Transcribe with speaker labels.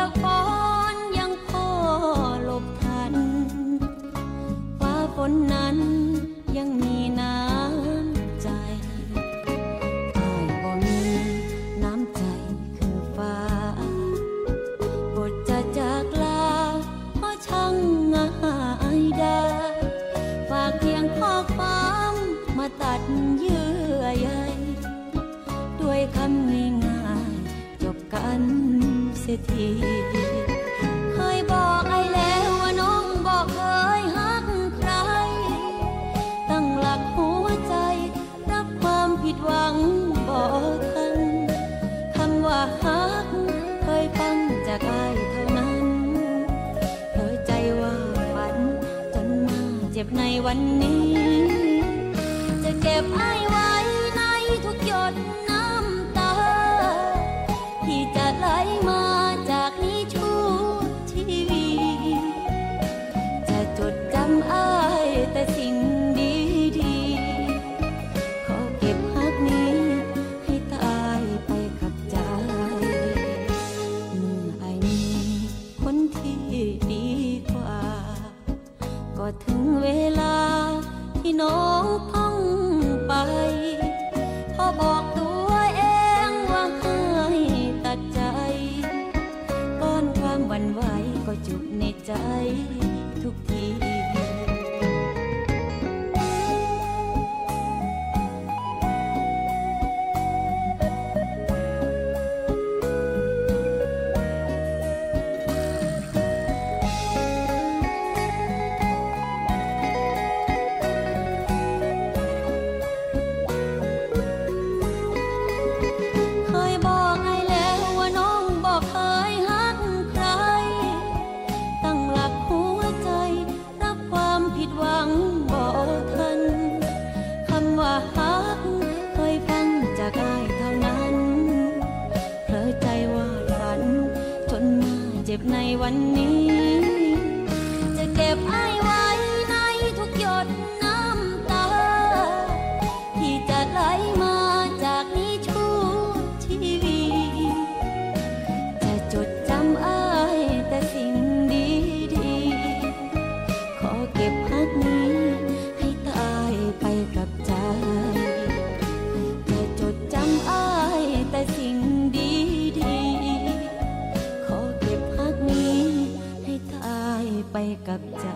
Speaker 1: ละครยังพอลบทันฟ้าฝนนั้นยังมีน้ำใจอ้บ่มีน้ำใจคือฟ้า บทจะจากลาเพช่างง่ายดาฝากเพียงข้อความมาตัดเยื่อใยด้วยคำง่ายจบกัน สียทีเคยบอกไอ้แล้วว่าน้องบอกเคยฮักใคร ตั้งหลักหัวใจ รับความผิดหวังบอกทันคำว่าฮักเคยฟังจากอายเท่านั้น เธอใจว่าฝันจนมาเจ็บในวันนี้ จะเก็บไอ้ ดีกว่า ก็ถึงเวลาที่น้องต้องไป พอบอกตัวเองว่าให้ตัดใจก้อนความหวั่นไหวก็จุกในใจ เจ็บในวันนี้ จะเก็บไอ้ ไปกับใจ